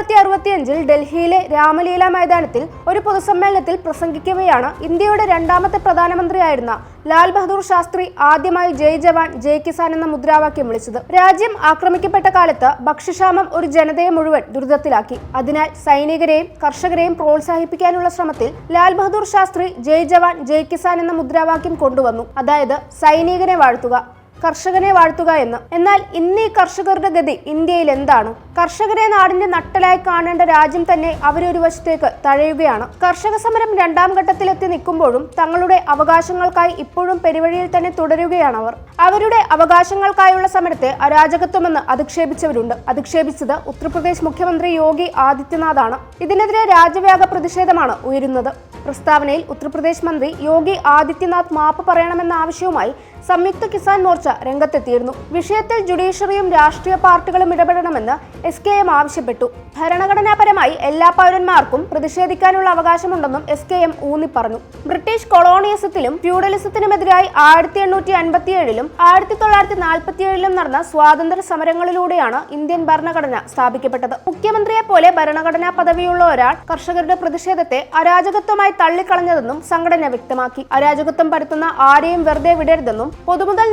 അറുപത്തിയഞ്ചിൽ ഡൽഹിയിലെ രാമലീല മൈതാനത്തിൽ ഒരു പൊതുസമ്മേളനത്തിൽ പ്രസംഗിക്കവെയാണ് ഇന്ത്യയുടെ രണ്ടാമത്തെ പ്രധാനമന്ത്രിയായിരുന്ന ലാൽ ബഹദൂർ ശാസ്ത്രി ആദ്യമായി ജയ് ജവാൻ ജയ് കിസാൻ എന്ന മുദ്രാവാക്യം വിളിച്ചത്. രാജ്യം ആക്രമിക്കപ്പെട്ട കാലത്ത് ഭക്ഷ്യക്ഷാമം ഒരു ജനതയെ മുഴുവൻ ദുരിതത്തിലാക്കി. അതിനാൽ സൈനികരെയും കർഷകരെയും പ്രോത്സാഹിപ്പിക്കാനുള്ള ശ്രമത്തിൽ ലാൽ ബഹദൂർ ശാസ്ത്രി ജയ് ജവാൻ ജയ് കിസാൻ എന്ന മുദ്രാവാക്യം കൊണ്ടുവന്നു. അതായത് സൈനികനെ വാഴ്ത്തുക. കർഷകനെ വാഴ്ത്തുക എന്ന്. എന്നാൽ ഇന്ന് ഈ കർഷകരുടെ ഗതി ഇന്ത്യയിൽ എന്താണ്? കർഷകരെ നാടിന്റെ നട്ടലായി കാണേണ്ട രാജ്യം തന്നെ അവരൊരു വശത്തേക്ക് തഴയുകയാണ്. കർഷക സമരം രണ്ടാം ഘട്ടത്തിലെത്തി നിൽക്കുമ്പോഴും തങ്ങളുടെ അവകാശങ്ങൾക്കായി ഇപ്പോഴും പെരുവഴിയിൽ തന്നെ തുടരുകയാണ് അവർ. അവരുടെ അവകാശങ്ങൾക്കായുള്ള സമരത്തെ അരാജകത്വമെന്ന് അധിക്ഷേപിച്ചവരുണ്ട്. അധിക്ഷേപിച്ചത് ഉത്തർപ്രദേശ് മുഖ്യമന്ത്രി യോഗി ആദിത്യനാഥാണ്. ഇതിനെതിരെ രാജ്യവ്യാപക പ്രതിഷേധമാണ് ഉയരുന്നത്. പ്രസ്താവനയിൽ ഉത്തർപ്രദേശ് മന്ത്രി യോഗി ആദിത്യനാഥ് മാപ്പ് പറയണമെന്ന ആവശ്യവുമായി സംയുക്ത കിസാൻ മോർച്ച രംഗത്തെത്തിയിരുന്നു. വിഷയത്തിൽ ജുഡീഷ്യറിയും രാഷ്ട്രീയ പാർട്ടികളും ഇടപെടണമെന്ന് എസ് കെ എം ആവശ്യപ്പെട്ടു. ഭരണഘടനാപരമായി എല്ലാ പൗരന്മാർക്കും പ്രതിഷേധിക്കാനുള്ള അവകാശമുണ്ടെന്നും എസ് കെ എം ഊന്നി പറഞ്ഞു ബ്രിട്ടീഷ് കൊളോണിയസത്തിലും ഫ്യൂഡലിസത്തിനുമെതിരായി ആയിരത്തി എണ്ണൂറ്റി അൻപത്തിയേഴിലും ആയിരത്തി തൊള്ളായിരത്തി നാൽപ്പത്തിയേഴിലും നടന്ന സ്വാതന്ത്ര്യ സമരങ്ങളിലൂടെയാണ് ഇന്ത്യൻ ഭരണഘടന സ്ഥാപിക്കപ്പെട്ടത്. മുഖ്യമന്ത്രിയെ പോലെ ഭരണഘടനാ പദവിയുള്ള ഒരാൾ കർഷകരുടെ പ്രതിഷേധത്തെ അരാജകത്വമായി തള്ളിക്കളഞ്ഞതെന്നും സംഘടന വ്യക്തമാക്കി. അരാജകത്വം പരത്തുന്ന ആരെയും വെറുതെ വിടരുതെന്നും പൊതുമുതൽ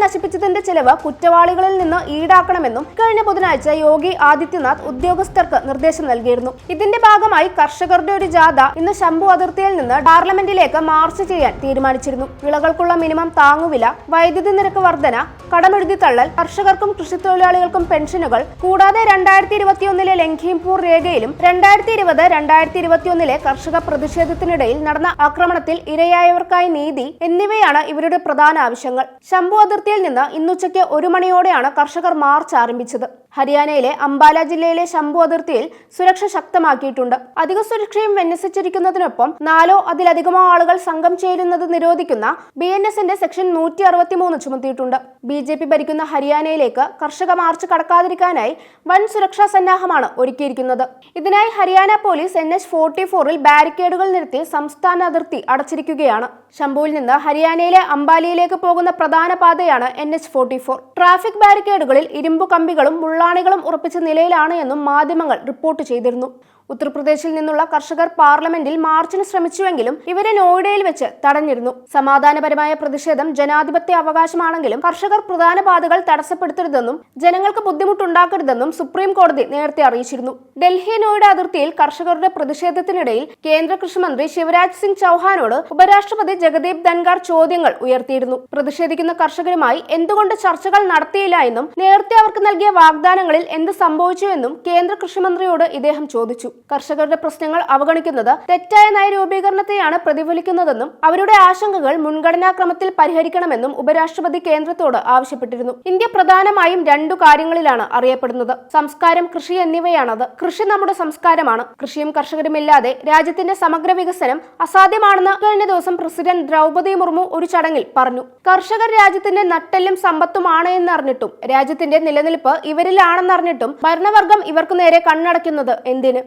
നശിപ്പിച്ചതിന്റെ ചെലവ് കുറ്റവാളികളിൽ നിന്ന് ഈടാക്കണമെന്നും കഴിഞ്ഞ ബുധനാഴ്ച യോഗി ആദിത്യനാഥ് ഉദ്യോഗസ്ഥർക്ക് നിർദ്ദേശം നൽകിയിരുന്നു. ഇതിന്റെ ഭാഗമായി കർഷകരുടെ ഒരു ജാഥ ഇന്ന് ശംഭു അതിർത്തിയിൽ നിന്ന് പാർലമെന്റിലേക്ക് മാർച്ച് ചെയ്യാൻ തീരുമാനിച്ചിരുന്നു. വിളകൾക്കുള്ള മിനിമം താങ്ങുവില വൈദ്യുതി നിരക്ക് വർധന കടമെഴുതി തള്ളൽ കർഷകർക്കും കൃഷിത്തൊഴിലാളികൾക്കും പെൻഷനുകൾ കൂടാതെ രണ്ടായിരത്തി ഇരുപത്തിയൊന്നിലെ ലംഘീംപൂർ രേഖയിലും രണ്ടായിരത്തി ഇരുപത് രണ്ടായിരത്തി ഇരുപത്തിയൊന്നിലെ കർഷക പ്രതിഷേധത്തിനിടയിൽ നടന്ന ആക്രമണത്തിൽ ഇരയായവർക്കായി നീതി എന്നിവയാണ് ഇവരുടെ പ്രധാന ആവശ്യങ്ങൾ. ശംഭു അതിർത്തിയിൽ നിന്ന് ഇന്നുച്ചയ്ക്ക് ഒരു മണിയോടെയാണ് കർഷകർ മാർച്ച് ആരംഭിച്ചത്. ഹരിയാനയിലെ അംബാല ജില്ലയിലെ ശംഭു അതിർത്തിയിൽ സുരക്ഷ ശക്തമാക്കിയിട്ടുണ്ട്. അധിക സുരക്ഷയും വിന്യസിച്ചിരിക്കുന്നതിനൊപ്പം നാലോ അതിലധികമോ ആളുകൾ സംഘം ചേരുന്നത് നിരോധിക്കുന്ന ബി എൻ എസിന്റെ സെക്ഷൻ നൂറ്റി അറുപത്തിമൂന്ന് ചുമത്തിയിട്ടുണ്ട്. ബി ജെ പി ഭരിക്കുന്ന ഹരിയാനയിലേക്ക് കർഷക മാർച്ച് കടക്കാതിരിക്കാനായി വൻ സുരക്ഷാ സന്നാഹമാണ് ഒരുക്കിയിരിക്കുന്നത്. ഇതിനായി Haryana police N H forty ഫോറിൽ ബാരിക്കേഡുകൾ നിർത്തി സംസ്ഥാന അതിർത്തി അടച്ചിരിക്കുകയാണ്. ശംഭുവിൽ നിന്ന് ഹരിയാനയിലെ അംബാലിയിലേക്ക് പോകുന്ന പ്രധാന പാതയാണ് N H forty four traffic ബാരിക്കേഡുകളിൽ ഇരുമ്പു കമ്പികളും മുള്ളാണികളും ഉറപ്പിച്ച നിലയിലാണ് എന്നും മാധ്യമങ്ങൾ റിപ്പോർട്ട് ചെയ്തിരുന്നു ഉത്തർപ്രദേശിൽ നിന്നുള്ള കർഷകർ പാർലമെന്റിൽ മാർച്ചിന് ശ്രമിച്ചുവെങ്കിലും ഇവരെ നോയിഡയിൽ വെച്ച് തടഞ്ഞിരുന്നു. സമാധാനപരമായ പ്രതിഷേധം ജനാധിപത്യ അവകാശമാണെങ്കിലും കർഷകർ പ്രധാന പാതകൾ തടസ്സപ്പെടുത്തരുതെന്നും ജനങ്ങൾക്ക് ബുദ്ധിമുട്ടുണ്ടാക്കരുതെന്നും സുപ്രീം കോടതി നേരത്തെ അറിയിച്ചിരുന്നു. ഡൽഹി നോയിഡ അതിർത്തിയിൽ കർഷകരുടെ പ്രതിഷേധത്തിനിടയിൽ കേന്ദ്ര കൃഷിമന്ത്രി ശിവരാജ് സിംഗ് ചൌഹാനോട് ഉപരാഷ്ട്രപതി ജഗദീപ് ധൻഖാർ ചോദ്യങ്ങൾ ഉയർത്തിയിരുന്നു. പ്രതിഷേധിക്കുന്ന കർഷകരുമായി എന്തുകൊണ്ട് ചർച്ചകൾ നടത്തിയില്ല എന്നും നേരത്തെ അവർക്ക് നൽകിയ വാഗ്ദാനങ്ങളിൽ എന്ത് സംഭവിച്ചു എന്നും കേന്ദ്ര കൃഷിമന്ത്രിയോട് ഇദ്ദേഹം ചോദിച്ചു. കർഷകരുടെ പ്രശ്നങ്ങൾ അവഗണിക്കുന്നത് തെറ്റായ നയരൂപീകരണത്തെയാണ് പ്രതിഫലിക്കുന്നതെന്നും അവരുടെ ആശങ്കകൾ മുൻഗണനാക്രമത്തിൽ പരിഹരിക്കണമെന്നും ഉപരാഷ്ട്രപതി കേന്ദ്രത്തോട് ആവശ്യപ്പെട്ടിരുന്നു. ഇന്ത്യ പ്രധാനമായും രണ്ടു കാര്യങ്ങളിലാണ് അറിയപ്പെടുന്നത്. സംസ്കാരം കൃഷി എന്നിവയാണത്. കൃഷി നമ്മുടെ സംസ്കാരമാണ്. കൃഷിയും കർഷകരുമില്ലാതെ രാജ്യത്തിന്റെ സമഗ്ര വികസനം അസാധ്യമാണെന്ന് കഴിഞ്ഞ ദിവസം പ്രസിഡന്റ് ദ്രൗപദി മുർമു ഒരു ചടങ്ങിൽ പറഞ്ഞു. കർഷകർ രാജ്യത്തിന്റെ നട്ടെല്ലും സമ്പത്തുമാണ് എന്നറിഞ്ഞിട്ടും രാജ്യത്തിന്റെ നിലനിൽപ്പ് ഇവരിലാണെന്നറിഞ്ഞിട്ടും ഭരണവർഗം ഇവർക്ക് നേരെ കണ്ണടയ്ക്കുന്നത് എന്തിന്?